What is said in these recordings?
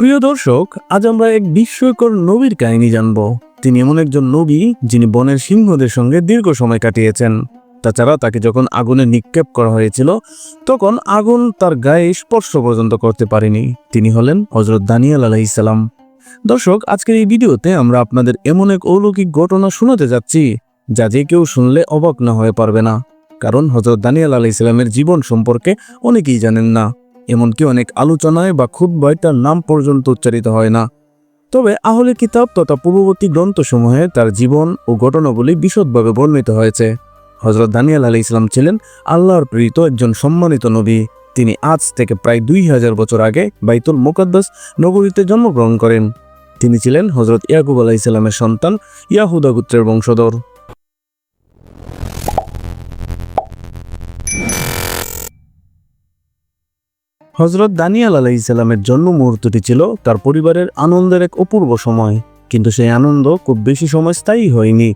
প্রিয় দর্শক, আজ আমরা এক বিস্ময়কর নবীর কাহিনী জানব। তিনি এমন একজন নবী যিনি বনের সিংহদের সঙ্গে দীর্ঘ সময় কাটিয়েছেন। তাছাড়া তাকে যখন আগুনে নিক্ষেপ করা হয়েছিল, তখন আগুন তার গায়ে স্পর্শ পর্যন্ত করতে পারেনি। তিনি হলেন হজরত দানিয়াল আলাইসাল্লাম দর্শক, আজকের এই ভিডিওতে আমরা আপনাদের এমন এক অলৌকিক ঘটনা শোনাতে যাচ্ছি, যা যে কেউ শুনলে অবাক না হয়ে পারবে না। কারণ হজরত দানিয়াল আলাইসাল্লামের জীবন সম্পর্কে অনেকেই জানেন না। এমনকি অনেক আলোচনায় বা খুব তার নাম পর্যন্ত উচ্চারিত হয় না। তবে আহলে কিতাব তথা পূর্ববর্তী গ্রন্থসমূহে তার জীবন ও ঘটনাগুলি বিশদভাবে বর্ণিত হয়েছে। হজরত দানিয়াল আলী ইসলাম ছিলেন আল্লাহর প্রেরিত একজন সম্মানিত নবী। তিনি আজ থেকে প্রায় দুই হাজার বছর আগে বাইতুল মোকাদ্দাস নগরীতে জন্মগ্রহণ করেন। তিনি ছিলেন হজরত ইয়াকুব আলাহ ইসলামের সন্তান ইয়াহুদা গোত্রের বংশধর। হজরত দানিয়াল আলাহ ইসলামের জন্ম মুহূর্তটি ছিল তার পরিবারের আনন্দের এক অপূর্ব সময়। কিন্তু সেই আনন্দ খুব বেশি সময় স্থায়ী হয়নি,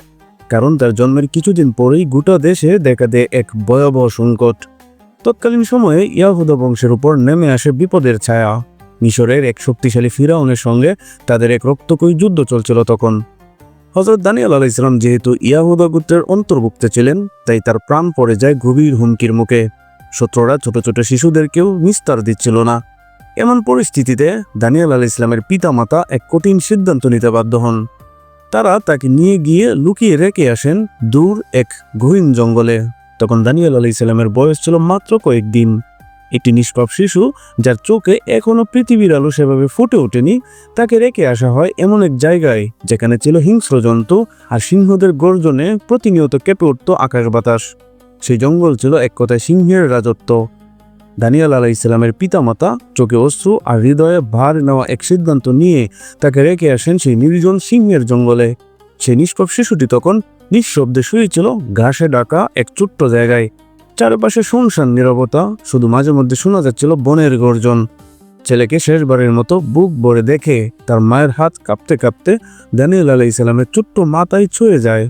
কারণ তার জন্মের কিছুদিন পরেই গোটা দেশে দেখা দেয় এক ভয়াবহ সংকট। তৎকালীন সময়ে ইয়াহুদা বংশের উপর নেমে আসে বিপদের ছায়া। মিশরের এক শক্তিশালী ফিরাউনের সঙ্গে তাদের এক রক্তকয়ী যুদ্ধ চলছিল তখন। হজরত দানিয়াল আলাহ ইসলাম যেহেতু ইয়াহুদা গোত্রের অন্তর্ভুক্ত ছিলেন, তাই তার প্রাণ পড়ে যায় গভীর হুমকির মুখে। শত্রুরা ছোট ছোট শিশুদেরকেও নিস্তার দিচ্ছিল না। এমন পরিস্থিতিতে দানিয়াল আল ইসলামের পিতামাতা এক কঠিন সিদ্ধান্ত নিতে বাধ্য হন। তারা তাকে নিয়ে গিয়ে লুকিয়ে রেখে আসেন দূর এক গহীন জঙ্গলে। তখন দানিয়াল আলি ইসলামের বয়স ছিল মাত্র কয়েকদিন একটি নিষ্পাপ শিশু যার চোখে এখনও পৃথিবীর আলো সেভাবে ফুটে ওঠেনি, তাকে রেখে আসা হয় এমন এক জায়গায় যেখানে ছিল হিংস্র জন্তু আর সিংহদের গর্জনে প্রতিনিয়ত কেঁপে উঠত আকাশ বাতাস। সেই জঙ্গল ছিল এক কথায় সিংহের রাজত্ব। দানিয়াল আলাহ ইসলামের পিতামাতা চোখে অশ্রু আর হৃদয়ে ভার নেওয়া এক সিদ্ধান্ত নিয়ে তাকে রেখে আসেন সেই নির্জন সিংহের জঙ্গলে। সেই নিষ্পাপ শিশুটি তখন নিঃশব্দে শুয়েছিল ঘাসে ডাকা এক ছোট্ট জায়গায়। চারপাশে শুনশান নীরবতা, শুধু মাঝে মধ্যে শোনা যাচ্ছিল বনের গর্জন। ছেলেকে শেষবারের মতো বুক ভরে দেখে তার মায়ের হাত কাঁপতে কাঁপতে দানিয়াল আলাহ ইসলামের ছোট্ট মাথায় ছুঁয়ে যায়।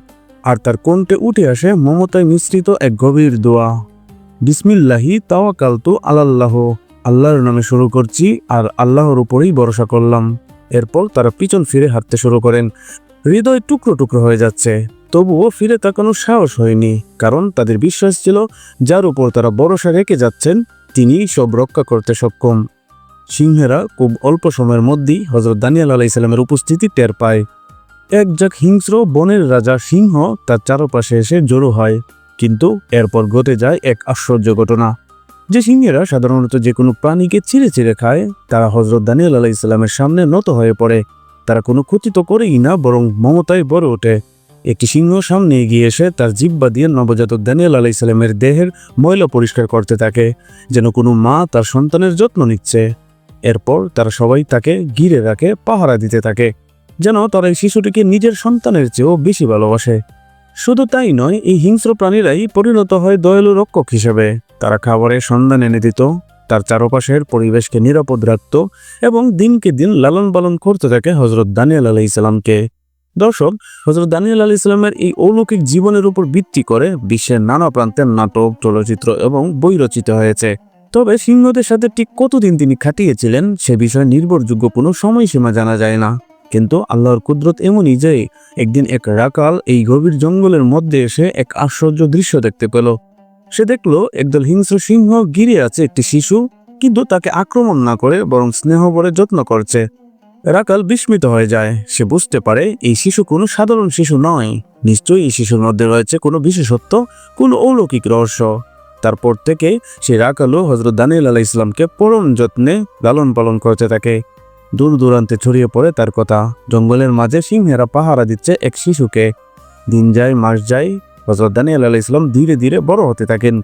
আর তার কণ্ঠে উঠে আসে মমতায় মিশ্রিত এক গভীর দোয়া। বিসমিল্লাহি তাওয়াকালতু আলাল্লাহ। আল্লাহর নামে শুরু করছি আর আল্লাহর উপরেই ভরসা করলাম। এরপর তারা পিছন ফিরে হাঁটতে শুরু করেন। হৃদয় টুকরো টুকরো হয়ে যাচ্ছে। তবুও ফিরে তাকানোর সাহস হয়নি, কারণ তাদের বিশ্বাস ছিল, যার উপর তারা ভরসা রেখে যাচ্ছেন তিনি সব রক্ষা করতে সক্ষম। সিংহেরা খুব অল্প সময়ের মধ্যেই হজরত দানিয়াল আলাইসাল্লামের উপস্থিতি টের পায়। এক যাক হিংস্র বনের রাজা সিংহ তার চারপাশে এসে জড়ো হয়, কিন্তু এরপর ঘটে যায় এক আশ্চর্য ঘটনা। যে সিংহেরা সাধারণত যে কোনো প্রাণীকে চিড়ে চিড়ে খায়, তারা হজরত দানিয়াল আলাহ ইসলামের সামনে নত হয়ে পড়ে। তারা কোনো ক্ষতি তো করেই না, বরং মমতায় বড় ওঠে। একটি সিংহ সামনে এগিয়ে এসে তার জিব্বা দিয়ে নবজাতক দানিয়াল আলাহ ইসলামের দেহের ময়লা পরিষ্কার করতে থাকে, যেন কোনো মা তার সন্তানের যত্ন নিচ্ছে। এরপর তারা সবাই তাকে ঘিরে রাখে, পাহারা দিতে থাকে। যেন তারা এই শিশুটিকে নিজের সন্তানের চেয়েও বেশি ভালোবাসে। শুধু তাই নয়, এই হিংস্র প্রাণীরাই পরিণত হয় দয়ালু রক্ষক হিসেবে। তারা খাবারের সন্ধান এনে দিত তার চারপাশের পরিবেশকে নিরাপদ রাখত এবং দিনকে দিন লালন পালন করতে থাকে হজরত দানিয়াল আলাহ ইসলামকে দর্শক হজরত দানিয়াল আলাহ ইসলামের এই অলৌকিক জীবনের উপর ভিত্তি করে বিশ্বের নানা প্রান্তের নাটক, চলচ্চিত্র এবং বই রচিত হয়েছে। তবে সিংহদের সাথে ঠিক কতদিন তিনি খাটিয়েছিলেন, সে বিষয়ে নির্ভরযোগ্য কোনো সময়সীমা জানা যায় না। কিন্তু আল্লাহর কুদরত এমনই যে একদিন এক রাকাল এই গভীর জঙ্গলের মধ্যে এসে এক আশ্চর্য দৃশ্য দেখতে পেল। সে দেখল একদল হিংস্র সিংহ গিরে আছে একটি শিশু, কিন্তু তাকে আক্রমণ না করে বরং স্নেহ ভরে যত্ন করছে। রাকাল বিস্মিত হয়ে যায়। সে বুঝতে পারে এই শিশু কোনো সাধারণ শিশু নয়। নিশ্চয়ই এই শিশুর মধ্যে রয়েছে কোনো বিশেষত্ব, কোনো অলৌকিক রহস্য। তারপর থেকে সে রাকালও হজরত দানিয়াল আলাহ ইসলামকে পরম যত্নে লালন পালন করতে থাকে দূর দূরান্তে ছড়িয়ে পড়ে তার কথা। জঙ্গলের মাঝে সিংহেরা পাহারা দিচ্ছে এক শিশুকে। দিন যায়, মাস যায় হজরত দানিয়াল আলাহ ইসলাম ধীরে ধীরে বড় হতে থাকেন।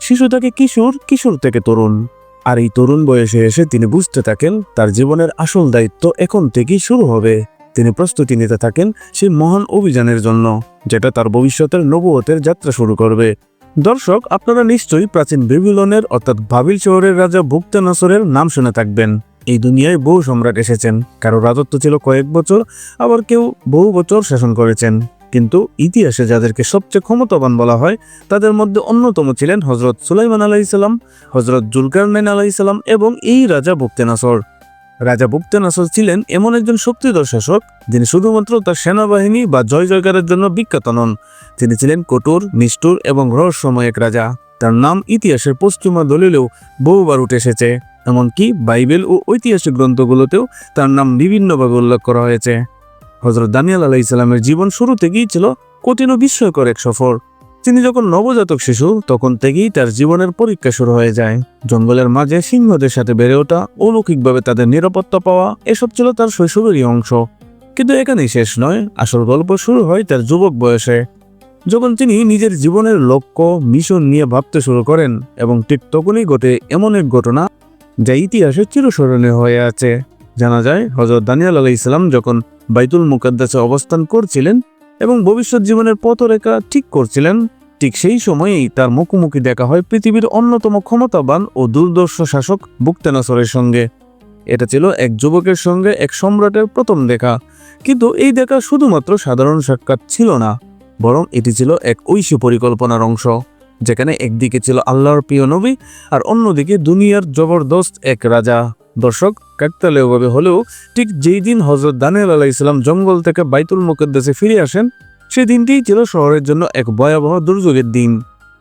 শিশু থেকে কিশোর কিশোর থেকে তরুণ। আর এই তরুণ বয়সে এসে তিনি বুঝতে থাকেন তার জীবনের আসল দায়িত্ব এখন থেকেই শুরু হবে। তিনি প্রস্তুতি নিতে থাকেন সেই মহান অভিযানের জন্য, যেটা তার ভবিষ্যতের নবুয়তের যাত্রা শুরু করবে। দর্শক, আপনারা নিশ্চয়ই প্রাচীন বেবিলনের, অর্থাৎ ভাবিল শহরের রাজা ভুক্তে নাসরের নাম শুনে থাকবেন। এই দুনিয়ায় বহু সম্রাট এসেছেন। কারও রাজত্ব ছিল কয়েক বছর, আবার কেউ বহু বছর শাসন করেছেন। কিন্তু ইতিহাসে যাদেরকে সবচেয়ে ক্ষমতাবান বলা হয়, তাদের মধ্যে অন্যতম ছিলেন হজরত সুলাইমান আলাইসাল্লাম হজরত জুলকারনাইন আলাইসাল্লাম এবং এই রাজা ভুক্তেনাসর রাজা বুক্তেনাসর ছিলেন এমন একজন শক্তিধর শাসক, যিনি শুধুমাত্র তার সেনাবাহিনী বা জয় জয়কারের জন্য বিখ্যাত নন। তিনি ছিলেন কঠোর, নিষ্ঠুর এবং রহস্যময় এক রাজা। তার নাম ইতিহাসের পশ্চিমা দলিলেও বহুবার উঠে এসেছে। এমনকি বাইবেল ও ঐতিহাসিক গ্রন্থগুলোতেও তার নাম বিভিন্নভাবে উল্লেখ করা হয়েছে। হজরত দানিয়াল আলাহ ইসলামের জীবন শুরু থেকেই ছিল কঠিন ও বিস্ময়কর এক সফর। তিনি যখন নবজাতক শিশু, তখন থেকেই তার জীবনের পরীক্ষা শুরু হয়ে যায়। জঙ্গলের মাঝে সিংহদের সাথে বেড়ে ওঠা, অলৌকিকভাবে তাদের নিরাপত্তা পাওয়া, এসব ছিল তার শৈশবেরই অংশ। কিন্তু এখানেই শেষ নয়, আসল গল্প শুরু হয় তার যুবক বয়সে। যখন তিনি নিজের জীবনের লক্ষ্য, মিশন নিয়ে ভাবতে শুরু করেন এবং ঠিক তখনই ঘটে এমন এক ঘটনা যা ইতিহাসে চিরস্মরণীয় হয়ে আছে। জানা যায় হজরত দানিয়াল আলাহ ইসলাম যখন বাইতুল মুকাদ্দাসে অবস্থান করছিলেন এবং ভবিষ্যৎ জীবনের পথরেখা ঠিক করছিলেন, ঠিক সেই সময়েই তার মুখোমুখি দেখা হয় পৃথিবীর অন্যতম ক্ষমতাবান ও দুর্দর্শ শাসক বুক্তেনাসরের সঙ্গে। এটা ছিল এক যুবকের সঙ্গে এক সম্রাটের প্রথম দেখা। কিন্তু এই দেখা শুধুমাত্র সাধারণ সাক্ষাৎ ছিল না, বরং এটি ছিল এক ঐশী পরিকল্পনার অংশ। যেখানে একদিকে ছিল আল্লাহর প্রিয় নবী আর অন্যদিকে দুনিয়ার জবরদস্ত এক রাজা। দর্শক কাকতালীয়ভাবে হলেও ঠিক যেই দিন হজরত দানিয়াল আলাহ ইসলাম জঙ্গল থেকে বাইতুল মুকদ্দাসে ফিরে আসেন, সেই দিনটিই ছিল শহরের জন্য এক ভয়াবহ দুর্যোগের দিন।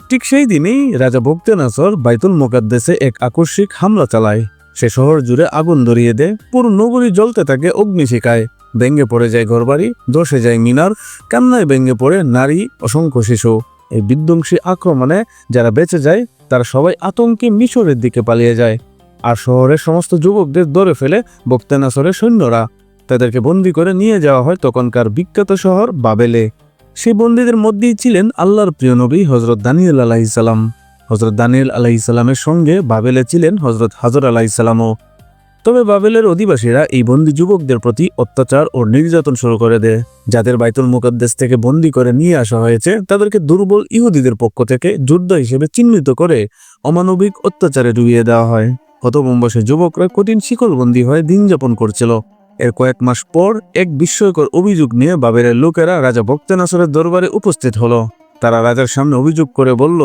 ঠিক সেই দিনেই রাজা ভক্তেনাসর বাইতুল মুকদ্দাসে এক আকস্মিক হামলা চালায়। সে শহর জুড়ে আগুন ধরিয়ে দেয়, পুরো নগরী জ্বলতে থাকে অগ্নিশিখায় ভেঙে পড়ে যায় ঘরবাড়ি, ধসে যায় মিনার, কান্নায় ভেঙে পড়ে নারী, অসংখ্য শিশু। এই বিধ্বংসী আক্রমণে যারা বেঁচে যায়, তারা সবাই আতঙ্কে মিশরের দিকে পালিয়ে যায়। আর শহরের সমস্ত যুবকদের ধরে ফেলে বক্তেনাসরের সৈন্যরা। তাদেরকে বন্দি করে নিয়ে যাওয়া হয় তখনকার বিখ্যাত শহর বাবেলে। সেই বন্দীদের মধ্যেই ছিলেন আল্লাহর প্রিয় নবী হজরত দানিয়েল আলাহিসাল্লাম হজরত দানিয়েল আলাহিসাল্লামের সঙ্গে বাবেলে ছিলেন হজরত হাজর আলাহিসাল্লামও তবে বাবেলের অধিবাসীরা এই বন্দি যুবকদের প্রতি অত্যাচার ও নির্যাতন শুরু করে দেয়। যাদের বাইতুল মুকদ্দেস থেকে বন্দি করে নিয়ে আসা হয়েছে, তাদেরকে দুর্বল ইহুদিদের পক্ষ থেকে যোদ্ধা হিসেবে চিহ্নিত করে অমানবিক অত্যাচারে ডুবিয়ে দেওয়া হয়। হতবম্বসে যুবকরা কঠিন শিকলবন্দি হয়ে দিন যাপন করছিল। এর কয়েক মাস পর এক বিস্ময়কর অভিযোগ নিয়ে বাবেরের লোকেরা রাজা ভক্তেনাসরের দরবারে উপস্থিত হলো। তারা রাজার সামনে অভিযোগ করে বলল,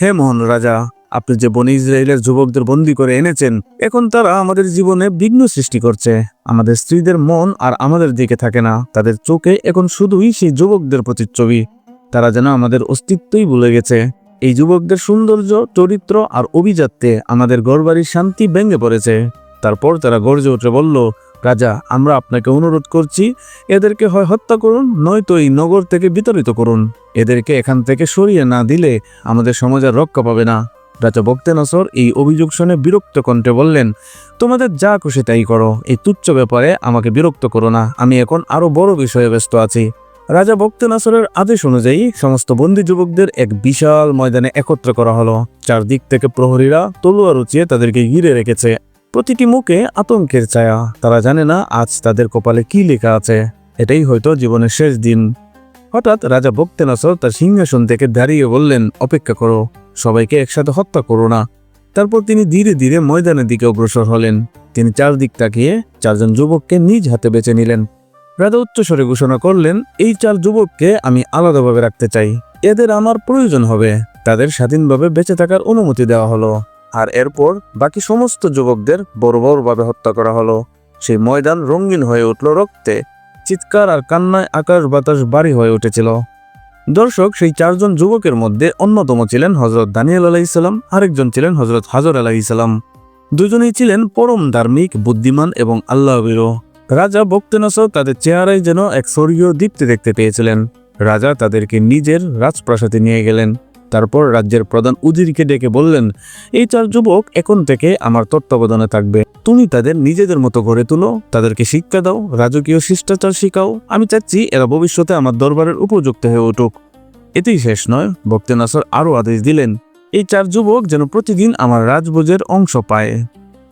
হে মোহন রাজা আপনি যে বনি ইসরায়েলের যুবকদের বন্দি করে এনেছেন, এখন তারা আমাদের জীবনে বিঘ্ন সৃষ্টি করছে। আমাদের স্ত্রীদের মন আর আমাদের দিকে থাকে না। তাদের চোখে এখন শুধুই সেই যুবকদের প্রতিচ্ছবি। তারা যেন আমাদের অস্তিত্বই ভুলে গেছে। এই যুবকদের সৌন্দর্য, চরিত্র আর অভিজাত্যে আমাদের গড়বাড়ির শান্তি ভেঙে পড়েছে। তারপর তারা গর্জে উঠে বলল, রাজা, আমরা আপনাকে অনুরোধ করছি, এদেরকে হয় হত্যা করুন, নয়তো এই নগর থেকে বিতাড়িত করুন। এদেরকে এখান থেকে সরিয়ে না দিলে আমাদের সমাজের রক্ষা পাবে না। রাজা বক্তেনসর এই অভিযোগ শুনে বিরক্ত কণ্ঠে বললেন, তোমাদের যা খুশি তাই করো, এই তুচ্ছ ব্যাপারে আমাকে বিরক্ত করো না, আমি এখন আরও বড় বিষয়ে ব্যস্ত আছি। রাজা বক্তেনাসরের আদেশ অনুযায়ী সমস্ত বন্দী যুবকদের এক বিশাল ময়দানে একত্র করা হলো। চারদিক থেকে প্রহরীরা তলোয়ার উঁচিয়ে তাদেরকে ঘিরে রেখেছে। প্রতিটি মুখে আতঙ্কের ছায়া। তারা জানে না আজ তাদের কপালে কি লেখা আছে। এটাই হয়তো জীবনের শেষ দিন। হঠাৎ রাজা বক্তেনাসর তার সিংহাসন থেকে দাঁড়িয়ে বললেন, অপেক্ষা করো। সবাইকে একসাথে হত্যা করো না। তারপর তিনি ধীরে ধীরে ময়দানের দিকে অগ্রসর হলেন। তিনি চারদিক তাকিয়ে চারজন যুবককে নিজ হাতে বেছে নিলেন। রাজা উচ্চস্বরে ঘোষণা করলেন, এই চার যুবককে আমি আলাদাভাবে রাখতে চাই। এদের আমার প্রয়োজন হবে। তাদের স্বাধীনভাবে বেঁচে থাকার অনুমতি দেওয়া হলো। আর এরপর বাকি সমস্ত যুবকদের বর্বরভাবে হত্যা করা হলো। সেই ময়দান রঙিন হয়ে উঠল রক্তে। চিৎকার আর কান্নায় আকাশ বাতাস বাড়ি হয়ে উঠেছিল। দর্শক, সেই চারজন যুবকের মধ্যে অন্যতম ছিলেন হজরত দানিয়াল আলাইসাল্লাম আরেকজন ছিলেন হজরত হাজর আলাইসাল্লাম দুজনেই ছিলেন পরম ধার্মিক, বুদ্ধিমান এবং আল্লাহবিরো রাজা বক্তেনসর তাদের চেহারায় যেন এক স্বর্গীয় দীপ্তি দেখতে পেয়েছিলেন। রাজা তাদেরকে নিজের রাজপ্রাসাদে নিয়ে গেলেন। তারপর রাজ্যের প্রধান উজিরকে ডেকে বললেন, এই চার যুবক এখন থেকে আমার তত্ত্বাবধানে থাকবে। তুমি তাদের নিজেদের মতো গড়ে তুলো, তাদেরকে শিক্ষা দাও, রাজকীয় শিষ্টাচার শিখাও। আমি চাচ্ছি এরা ভবিষ্যতে আমার দরবারের উপযুক্ত হয়ে উঠুক। এতেই শেষ নয় ভক্তেনাসর আরও আদেশ দিলেন, এই চার যুবক যেন প্রতিদিন আমার রাজভোজের অংশ পায়।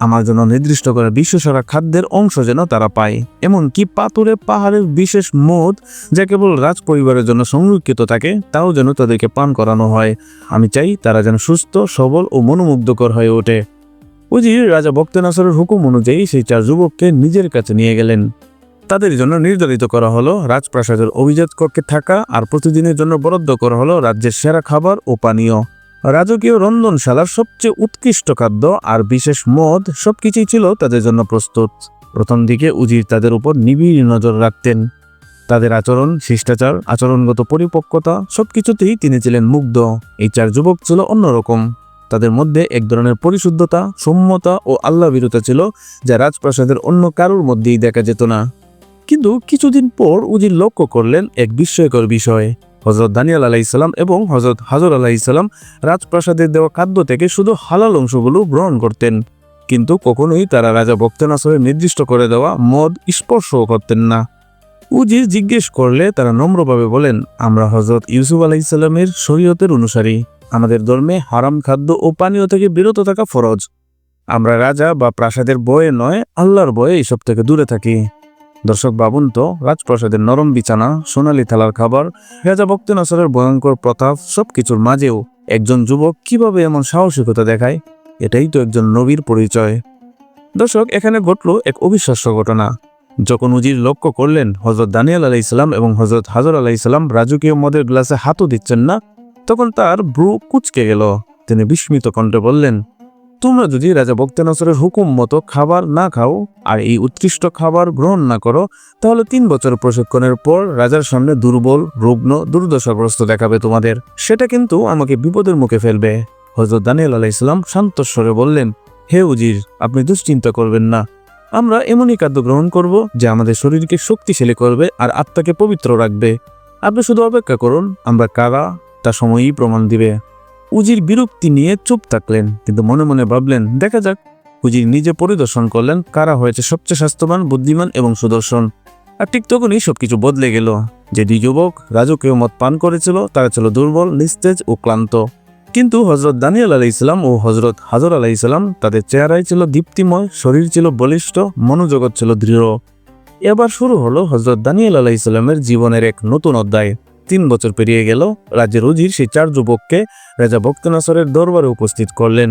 আমার জন্য নির্দিষ্ট করা বিশ্বসেরা খাদ্যের অংশ যেন তারা পায়। এমনকি পাথুরে পাহাড়ের বিশেষ মদ যা কেবল রাজ পরিবারের জন্য সংরক্ষিত থাকে, তাও যেন তাদেরকে পান করানো হয়। আমি চাই তারা যেন সুস্থ, সবল ও মনোমুগ্ধকর হয়ে ওঠে। উজির রাজা বক্তেনাসরের হুকুম অনুযায়ী সেই চার যুবককে নিজের কাছে নিয়ে গেলেন। তাদের জন্য নির্ধারিত করা হলো রাজপ্রাসাদের অভিজাত কক্ষে থাকা আর প্রতিদিনের জন্য বরাদ্দ করা হলো রাজ্যের সেরা খাবার ও পানীয়। রাজকীয় রন্ধনশালার সবচেয়ে উৎকৃষ্ট খাদ্য আর বিশেষ মদ সবকিছুই ছিল তাদের জন্য প্রস্তুত। প্রথম দিকে উজির তাদের উপর নিবিড় নজর রাখতেন। তাদের আচরণ, শিষ্টাচার, আচরণগত পরিপক্কতা সবকিছুতেই তিনি ছিলেন মুগ্ধ। এই চার যুবক ছিল অন্যরকম। তাদের মধ্যে এক ধরনের পরিশুদ্ধতা সৌম্যতা ও আল্লাহ বিরতা ছিল, যা রাজপ্রাসাদের অন্য কারোর মধ্যেই দেখা যেত না। কিন্তু কিছুদিন পর উজির লক্ষ্য করলেন এক বিস্ময়কর বিষয়। হজরত দানিয়াল আলাইসাল্লাম এবং হজরত হাজর আলাইসাল্লাম রাজপ্রাসাদের দেওয়া খাদ্য থেকে শুধু হালাল অংশগুলো গ্রহণ করতেন। কিন্তু কখনোই তারা রাজা ভক্তনাসরের নির্দিষ্ট করে দেওয়া মদ স্পর্শও করতেন না। উজির জিজ্ঞেস করলে তারা নম্রভাবে বলেন, আমরা হজরত ইউসুফ আলাইসাল্লামের শরীয়তের অনুসারী। আমাদের ধর্মে হারাম খাদ্য ও পানীয় থেকে বিরত থাকা ফরজ। আমরা রাজা বা প্রাসাদের বয়ে নয়, আল্লাহর বয়ে এসব থেকে দূরে থাকি। দর্শক বাবুন তো, রাজপ্রাসাদের নরম বিছানা, সোনালি থালার খাবার, রাজা ভক্ত নাসরের ভয়ঙ্কর প্রতাপ সবকিছুর মাঝেও একজন যুবক কীভাবে এমন সাহসিকতা দেখায়, এটাই তো একজন নবীর পরিচয়। দর্শক, এখানে ঘটল এক অবিশ্বাস্য ঘটনা। যখন উজির লক্ষ্য করলেন হজরত দানিয়াল আলাহ ইসলাম এবং হজরত হাজর আলাহ ইসলাম রাজকীয় মদের গ্লাসে হাতও দিচ্ছেন না তখন তার ব্রু কুচকে গেল। তিনি বিস্মিত কণ্ঠে বললেন, তোমরা যদি রাজা বক্তেনসরের হুকুম মতো খাবার না খাও আর এই উৎকৃষ্ট খাবার গ্রহণ না করো, তাহলে তিন বছর প্রশিক্ষণের পর রাজার সামনে দুর্বল, রুগ্ন, দুর্দশাগ্রস্ত দেখাবে তোমাদের। সেটা কিন্তু আমাকে বিপদের মুখে ফেলবে। হজরত দানিয়াল আলাহ ইসলাম শান্তস্বরে বললেন, হে উজির, আপনি দুশ্চিন্তা করবেন না। আমরা এমনই খাদ্য গ্রহণ করব যে আমাদের শরীরকে শক্তিশালী করবে আর আত্মাকে পবিত্র রাখবে। আপনি শুধু অপেক্ষা করুন, আমরা কারা তা সময়ই প্রমাণ দিবে। উজির বিরক্তি নিয়ে চুপ থাকলেন, কিন্তু মনে মনে ভাবলেন, দেখা যাক, উজির নিজে পরিদর্শন করলেন কারা হয়েছে সবচেয়ে স্বাস্থ্যবান, বুদ্ধিমান এবং সুদর্শন। আর ঠিক তখনই সবকিছু বদলে গেল। যে দুই যুবক রাজকীয় মত পান করেছিল, তারা ছিল দুর্বল, নিস্তেজ ও ক্লান্ত। কিন্তু হজরত দানিয়াল আলাই ইসলাম ও হজরত হাজর আলাই ইসলাম তাদের চেহারায় ছিল দীপ্তিময়, শরীর ছিল বলিষ্ঠ, মনোজগৎ ছিল দৃঢ়। এবার শুরু হলো হজরত দানিয়াল আলাই ইসলামের জীবনের এক নতুন অধ্যায়। তিন বছর পেরিয়ে গেল, রাজ্যের উজির সেই চার যুবককে রাজা ভক্তনাসরের দরবারে উপস্থিত করলেন।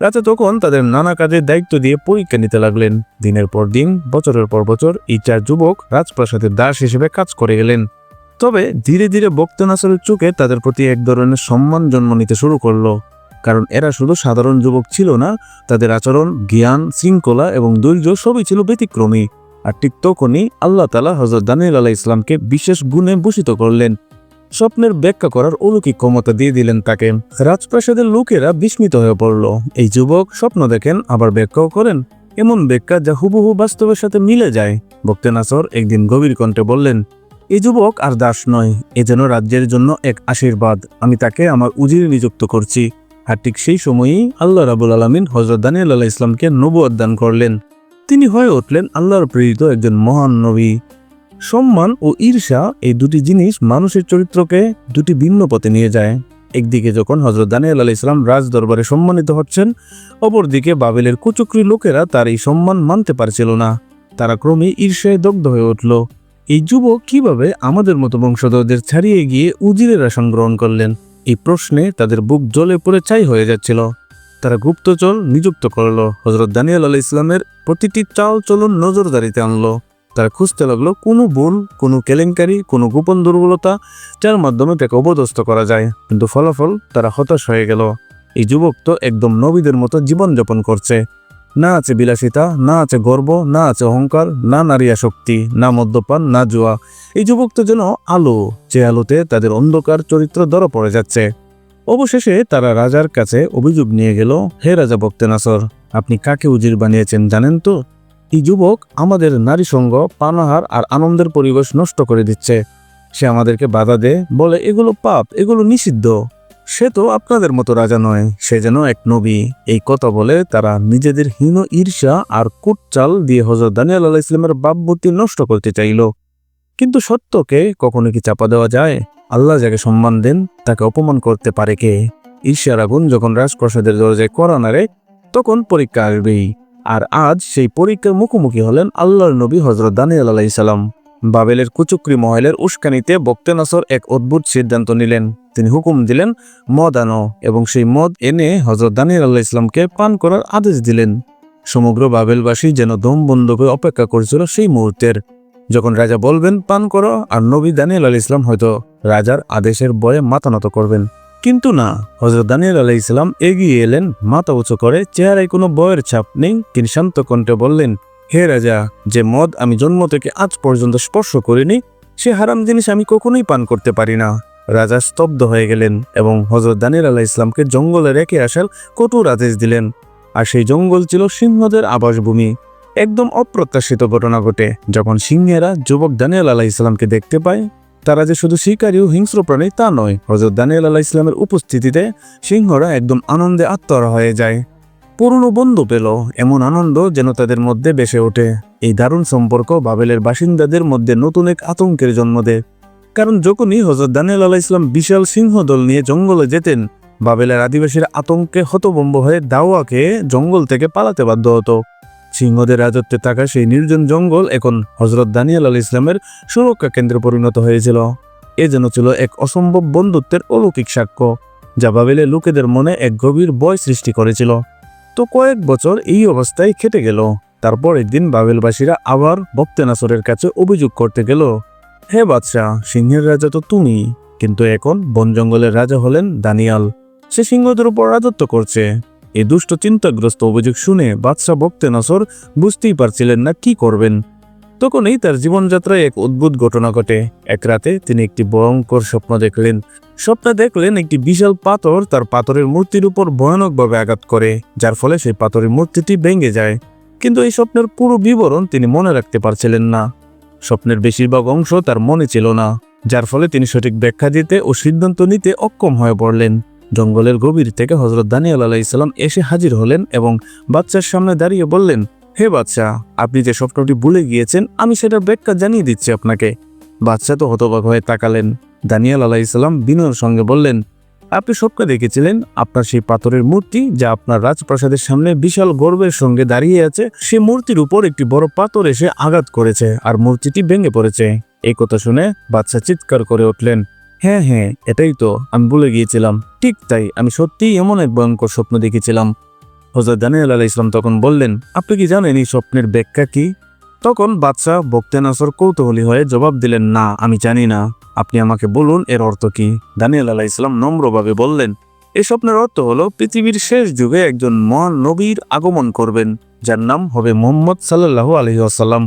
রাজা তখন তাদের নানা কাজের দায়িত্ব দিয়ে পরীক্ষা নিতে লাগলেন। দিনের পর দিন, বছরের পর বছর এই চার যুবক রাজপ্রাসাদের দাস হিসেবে কাজ করে গেলেন। তবে ধীরে ধীরে বক্তনাসরের চোখে তাদের প্রতি এক ধরনের সম্মান জন্ম নিতে শুরু করল। কারণ এরা শুধু সাধারণ যুবক ছিল না, তাদের আচরণ, জ্ঞান, শৃঙ্খলা এবং ধৈর্য সবই ছিল ব্যতিক্রমী। আর ঠিক তখনই আল্লাহ তালা হজরত দানিল আলাহ ইসলামকে বিশেষ গুণে ভূষিত করলেন। স্বপ্নের ব্যাখ্যা করার অলৌকিক ক্ষমতা দিয়ে দিলেন তাকে। রাজপ্রাসাদের লোকেরা বিস্মিত হয়ে পড়ল। এই যুবক স্বপ্ন দেখেন, আবার ব্যাখ্যাও করেন। এমন ব্যাখ্যা যা হুবহু বাস্তবের সাথে মিলে যায়। বক্তে নাসর একদিন গভীর কণ্ঠে বললেন এই যুবক আর দাস নয়, এ যেন রাজ্যের জন্য এক আশীর্বাদ। আমি তাকে আমার উজির নিযুক্ত করছি। আর ঠিক সেই সময়ই আল্লাহ রাবুল আলমিন হজরত দানিয়াল আল্লাহ ইসলামকে নবুয়াদ দান করলেন। তিনি হয়ে উঠলেন আল্লাহর প্রেরিত একজন মহান নবী। সম্মান ও ঈর্ষা এই দুটি জিনিস মানুষের চরিত্রকে দুটি ভিন্ন পথে নিয়ে যায়। একদিকে যখন হজরত দানিয়াল আলাহ ইসলাম রাজ দরবারে সম্মানিত হচ্ছেন, অপরদিকে বাবেলের কুচক্রী লোকেরা তার এই সম্মান মানতে পারছিল না। তারা ক্রমে ঈর্ষায় দগ্ধ হয়ে উঠল। এই যুবক কীভাবে আমাদের মতো বংশধরদের ছাড়িয়ে গিয়ে উজিরের আসন গ্রহণ করলেন? এই প্রশ্নে তাদের বুক জ্বলে পড়ে চাই হয়ে যাচ্ছিল। তারা গুপ্তচর নিযুক্ত করল। হজরত দানিয়াল আলাহ ইসলামের প্রতিটি চাল চলন নজরদারিতে আনলো। তারা খুঁজতে লাগল, কোনো ভুল কোনো কেলেঙ্কারি, কোনো গোপন দুর্বলতা, যার মাধ্যমে তাকে অবদস্ত করা যায়। কিন্তু ফলাফল তারা হতাশ হয়ে গেল। এই যুবক তো একদম নবীদের মতো জীবনযাপন করছে। না আছে বিলাসিতা, না আছে গর্ব, না আছে অহংকার, না নারী শক্তি না মদ্যপান, না জুয়া। এই যুবক তো যেন আলো, যে আলোতে তাদের অন্ধকার চরিত্র ধরা পড়ে যাচ্ছে। অবশেষে তারা রাজার কাছে অভিযোগ নিয়ে গেল, হে রাজা বক্তেনাসর, আপনি কাকে উজির বানিয়েছেন জানেন তো? এই যুবক আমাদের নারী সঙ্গ পানাহার আর আনন্দের পরিবেশ নষ্ট করে দিচ্ছে। সে আমাদেরকে বাধা দে, বলে, এগুলো পাপ, এগুলো নিষিদ্ধ। সে তো আপনাদের মতো রাজা নয়, সে যেন এক নবী। এই কথা বলে তারা নিজেদের হীন ঈর্ষা আর কুটচাল দিয়ে হজরত দানিয়াল আলাহ ইসলামের বাপবতী নষ্ট করতে চাইল। কিন্তু সত্যকে কখনো কি চাপা দেওয়া যায়? আল্লাহ যাকে সম্মান দেন, তাকে অপমান করতে পারে কে? ঈর্ষার আগুন যখন রাজপ্রসাদের দরজায় করা নাড়ে তখন পরীক্ষা আসবেই। আর আজ সেই পরীক্ষার মুখোমুখি হলেন আল্লাহর নবী হজরত দানিয়াল আলাইসাল্লাম বাবেলের কুচুকরি মহলের উস্কানিতে বক্তেনাসর এক অদ্ভুত সিদ্ধান্ত নিলেন। তিনি হুকুম দিলেন, মদ আনো। এবং সেই মদ এনে হজরত দানিয়াল আল্লাহ ইসলামকে পান করার আদেশ দিলেন। সমগ্র বাবেলবাসী যেন দম বন্ধ করে অপেক্ষা করছিল সেই মুহূর্তের। যখন রাজা বলবেন, পান করো, আর নবী দানিয়াল আল ইসলাম হয়তো রাজার আদেশের বয়ে মাথা নত করবেন। কিন্তু না হজরত দানিয়াল আলাহ ইসলাম এগিয়ে এলেন, মাথা উঁচু করে চেহারায় কোনো বয়ের ছাপ নেই। তিনি শান্ত কণ্ঠে বললেন, হে রাজা, যে মদ আমি জন্ম থেকে আজ পর্যন্ত স্পর্শ করিনি, সে হারাম জিনিস আমি কখনোই পান করতে পারি না। রাজা স্তব্ধ হয়ে গেলেন এবং হজরত দানির আলাহ ইসলামকে জঙ্গলে রেখে আসার কঠোর আদেশ দিলেন। আর সেই জঙ্গল ছিল সিংহদের আবাসভূমি। একদম অপ্রত্যাশিত ঘটনা ঘটে। যখন সিংহেরা যুবক দানিয়াল আলাহ ইসলামকে দেখতে পায়, তারা যে শুধু শিকারী ও হিংস্র প্রাণী তা নয় হজরত দানিয়াল আলাহ ইসলামের উপস্থিতিতে সিংহরা একদম আনন্দে আত্মহারা হয়ে যায়। পুরনো বন্ধু পেল, এমন আনন্দ যেন তাদের মধ্যে বেসে ওঠে। এই দারুণ সম্পর্ক বাবেলের বাসিন্দাদের মধ্যে নতুন এক আতঙ্কের জন্ম দেয়। কারণ যখনই হজরত দানিয়াল আলাহ ইসলাম বিশাল সিংহ দল নিয়ে জঙ্গলে যেতেন, বাবেলের আদিবাসীরা আতঙ্কে হতবম্ব হয়ে দাওয়াকে জঙ্গল থেকে পালাতে বাধ্য হতো। সিংহদের রাজত্বে থাকা সেই নির্জন জঙ্গল এখন হজরত দানিয়াল আল ইসলামের সুরক্ষা কেন্দ্রে পরিণত হয়েছিল। এ যেন ছিল এক অসম্ভব বন্ধুত্বের অলৌকিক সাক্ষ্য, যা বাবেলের লোকেদের মনে এক গভীর ভয় সৃষ্টি করেছিল। তো কয়েক বছর এই অবস্থায় খেটে গেল। তারপর একদিন বাবেলবাসীরা আবার বক্তেনাসরের কাছে অভিযোগ করতে গেল, হে বাদশাহ, সিংহের রাজা তো তুমি, কিন্তু এখন বন জঙ্গলের রাজা হলেন দানিয়াল। সে সিংহদের উপর রাজত্ব করছে। এই দুষ্ট চিন্তাগ্রস্ত অভিযোগ শুনে বাদশাহ বক্তেনাসর বুঝতেই পারছিলেন না কি করবেন। তখনই তার জীবনযাত্রায় এক অদ্ভুত ঘটনা ঘটে। এক রাতে তিনি একটি ভয়ঙ্কর স্বপ্ন দেখলেন। স্বপ্নে দেখলেন একটি বিশাল পাথর তার পাথরের মূর্তির উপর ভয়ানকভাবে আঘাত করে, যার ফলে সেই পাথরের মূর্তিটি ভেঙে যায়। কিন্তু এই স্বপ্নের পুরো বিবরণ তিনি মনে রাখতে পারছিলেন না। স্বপ্নের বেশিরভাগ অংশ তার মনে ছিল না, যার ফলে তিনি সঠিক ব্যাখ্যা দিতে ও সিদ্ধান্ত নিতে অক্ষম হয়ে পড়লেন। জঙ্গলের গভীর থেকে হজরত দানিয়াল আলাইসাল্লাম এসে হাজির হলেন এবং বাচ্চার সামনে দাঁড়িয়ে বললেন, হে বাচ্চা আপনি যে স্বপ্নটি ভুলে গিয়েছেন, আমি সেটার ব্যাখ্যা জানিয়ে দিচ্ছি আপনাকে। বাচ্চা তো হতবাক হয়ে তাকালেন। দানিয়াল আলাইসাল্লাম বিনয়ের সঙ্গে বললেন, আপনি স্বপ্নে দেখেছিলেন, আপনার সেই পাথরের মূর্তি যা আপনার রাজপ্রাসাদের সামনে বিশাল গর্বের সঙ্গে দাঁড়িয়ে আছে, সে মূর্তির উপর একটি বড় পাথর এসে আঘাত করেছে, আর মূর্তিটি ভেঙে পড়েছে। এই কথা শুনে বাচ্চা চিৎকার করে উঠলেন। হ্যাঁ হ্যাঁ এটাই তো। আমি ভুলে গিয়েছিলাম। ঠিক তাই আমি সত্যিই এমন এক ভয়ঙ্কর স্বপ্ন দেখেছিলাম। হজরত দানিয়াল আলাহ ইসলাম তখন বললেন, আপনি কি জানেন এই স্বপ্নের ব্যাখ্যা কি? তখন বাদশাহ বক্তেনাসর কৌতূহলী হয়ে জবাব দিলেন, না, আমি জানি না। আপনি আমাকে বলুন, এর অর্থ কি? দানিয়াল আলাহ ইসলাম নম্রভাবে বললেন এই স্বপ্নের অর্থ হলো পৃথিবীর শেষ যুগে একজন মহান নবীর আগমন করবেন, যার নাম হবে মোহাম্মদ সাল্লাহ আলহি আসাল্লাম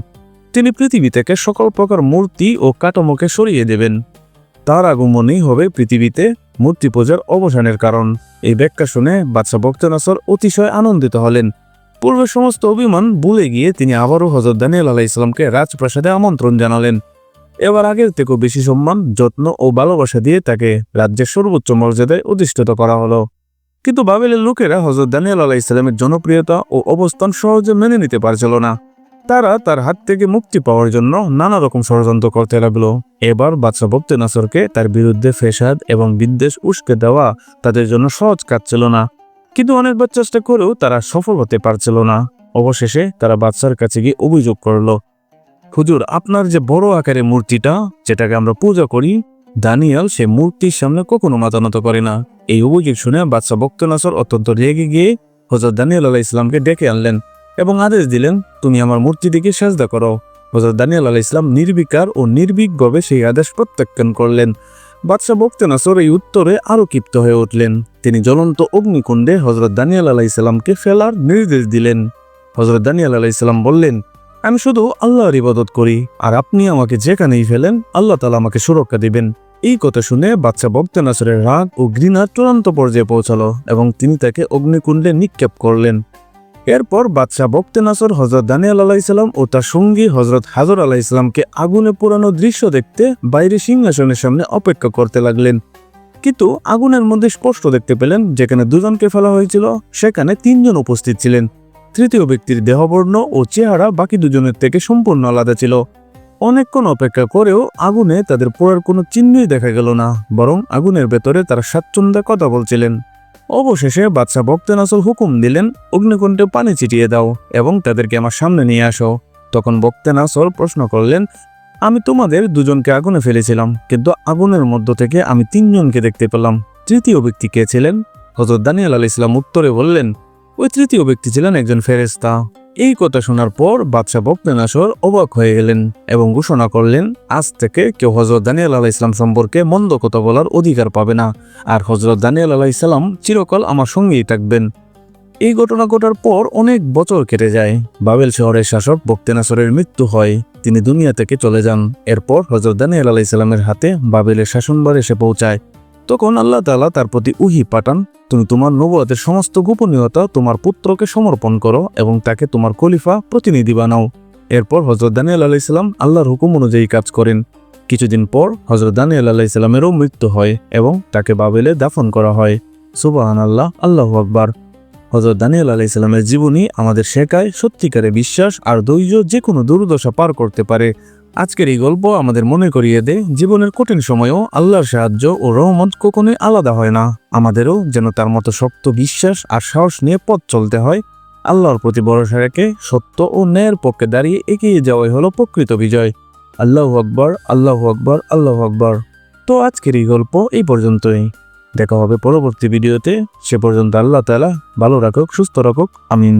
তিনি পৃথিবী থেকে সকল প্রকার মূর্তি ও কাঠামোকে সরিয়ে দেবেন। তার আগমনই হবে পৃথিবীতে মূর্তি পূজার অবসানের কারণ। এই ব্যাখ্যা শুনে বাদশাহ বক্তনাসর অতিশয় আনন্দিত হলেন। পূর্বে সমস্ত অভিমান ভুলে গিয়ে তিনি আবারও হজরত দানিয়াল আলাহ ইসলামকে রাজপ্রাসাদে আমন্ত্রণ জানালেন। এবার আগের থেকেও বেশি সম্মান, যত্ন ও ভালোবাসা দিয়ে তাকে রাজ্যের সর্বোচ্চ মর্যাদায় অধিষ্ঠিত করা হলো। কিন্তু বাবেলের লোকেরা হজরত দানিয়াল আলাহ ইসলামের জনপ্রিয়তা ও অবস্থান সহজে মেনে নিতে পারছিল না। তারা তার হাত থেকে মুক্তি পাওয়ার জন্য নানা রকম ষড়যন্ত্র করতে লাগল। এবার বাদশাহ বক্তে নাসরকে তার বিরুদ্ধে ফেসাদ এবং বিদ্বেষ উস্কে দেওয়া তাদের জন্য সহজ কাজ ছিল না। কিন্তু অনেকবার চেষ্টা করেও তারা সফল হতে পারছিল না। অবশেষে তারা বাদশার কাছে গিয়ে অভিযোগ করল, হুজুর, আপনার যে বড় আকারের মূর্তিটা, যেটাকে আমরা পূজা করি, দানিয়াল সে মূর্তির সামনে কখনো মাতানত করে না। এই অভিযোগ শুনে বাদশাহ বক্ত নাসর অত্যন্ত রেগে গিয়ে হজরত দানিয়াল আলাহ ইসলামকে ডেকে আনলেন। এবং আদেশ দিলেন, তুমি আমার মূর্তিটিকে সাজদা করো। হজরত দানিয়াল আলাহ ইসলাম নির্বিকার ও নির্ভীকভাবে সেই আদেশ প্রত্যাখ্যান করলেন। বাদশাহ বক্তেনাসর এই উত্তরে আরও ক্ষিপ্ত হয়ে উঠলেন। তিনি জ্বলন্ত অগ্নিকুণ্ডে হজরত দানিয়াল আলাহ ইসলামকে ফেলার নির্দেশ দিলেন। হজরত দানিয়াল আলাহ ইসলাম বললেন, আমি শুধু আল্লাহর ইবাদত করি, আর আপনি আমাকে যেখানেই ফেলেন, আল্লাহ তালা আমাকে সুরক্ষা দিবেন। এই কথা শুনে বাচ্চা বক্তেনাসরের রাগ ও ঘৃণা চূড়ান্ত পর্যায়ে পৌঁছালো এবং তিনি তাকে অগ্নিকুণ্ডে নিক্ষেপ করলেন। এরপর বাদশাহ বক্তে নাসর হজরত দানিয়াল আলাহ ইসলাম ও তার সঙ্গী হজরত হাজর আলাহ ইসলামকে আগুনে পোড়ানো দৃশ্য দেখতে বাইরে সিংহাসনের সামনে অপেক্ষা করতে লাগলেন। কিন্তু আগুনের মধ্যে স্পষ্ট দেখতে পেলেন যেখানে দুজনকে ফেলা হয়েছিল, সেখানে তিনজন উপস্থিত ছিলেন। তৃতীয় ব্যক্তির দেহবর্ণ ও চেহারা বাকি দুজনের থেকে সম্পূর্ণ আলাদা ছিল। অনেকক্ষণ অপেক্ষা করেও আগুনে তাদের পোড়ার কোনো চিহ্নই দেখা গেল না, বরং আগুনের ভেতরে তারা স্বাচ্ছন্দ্যে কথা বলছিলেন। অবশেষে বাদশাহ বক্তেনাসল হুকুম দিলেন, অগ্নিকুণ্ডে পানি ছিটিয়ে দাও এবং তাদেরকে আমার সামনে নিয়ে আসো। তখন বক্তেনাসল প্রশ্ন করলেন, আমি তোমাদের দুজনকে আগুনে ফেলেছিলাম, কিন্তু আগুনের মধ্য থেকে আমি তিনজনকে দেখতে পেলাম। তৃতীয় ব্যক্তি কে ছিলেন? হজরত দানিয়াল আলি ইসলাম উত্তরে বললেন, ওই তৃতীয় ব্যক্তি ছিলেন একজন ফেরেস্তা এই কথা শোনার পর বাদশাহ বক্তেনাসর অবাক হয়ে গেলেন এবং ঘোষণা করলেন, আজ থেকে কেউ হজরত দানিয়াল আলাহ ইসলাম সম্পর্কে মন্দ কথা বলার অধিকার পাবে না, আর হজরত দানিয়াল আলাহ ইসলাম চিরকাল আমার সঙ্গেই থাকবেন। এই ঘটনা ঘটার পর অনেক বছর কেটে যায়। বাবেল শহরের শাসক বক্তেনাসরের মৃত্যু হয়, তিনি দুনিয়া থেকে চলে যান। এরপর হজরত দানিয়াল আলাইসাল্লামের হাতে বাবেলের শাসনবার এসে পৌঁছায়। তখন আল্লাহ তাআলা তার প্রতি উহি পাঠান, তুমি তোমার নবুয়াতের সমস্ত গোপনীয়তা তোমার পুত্রকে সমর্পণ করো এবং তাকে তোমার খলিফা, প্রতিনিধি বানাও। এরপর হজরত দানিয়াল ইসলাম আল্লাহর হুকুম অনুযায়ী কাজ করেন। কিছুদিন পর হজরত দানিয়াল আলাইসাল্লামেরও মৃত্যু হয় এবং তাকে বাবেলে দাফন করা হয়। সুবাহান আল্লাহ আল্লাহ আকবার। হজরত দানিয়াল আলাইসাল্লামের জীবনী আমাদের শেখায় সত্যিকারে বিশ্বাস আর ধৈর্য যে কোনো দুর্দশা পার করতে পারে। আজকের এই গল্প আমাদের মনে করিয়ে দেয়, জীবনের কঠিন সময়েও আল্লাহর সাহায্য ও রহমত কখনোই আলাদা হয় না। আমাদেরও যেন তার মতো শক্ত বিশ্বাস আর সাহস নিয়ে পথ চলতে হয়। আল্লাহর প্রতি ভরসা রেখে সত্য ও ন্যায়ের পক্ষে দাঁড়িয়ে এগিয়ে যাওয়াই হলো প্রকৃত বিজয়। আল্লাহ আকবর আল্লাহ আকবর আল্লাহ আকবর। তো আজকের এই গল্প এই পর্যন্তই। দেখা হবে পরবর্তী ভিডিওতে। সে পর্যন্ত আল্লাহ তালা ভালো রাখুক, সুস্থ রাখুক। আমিন।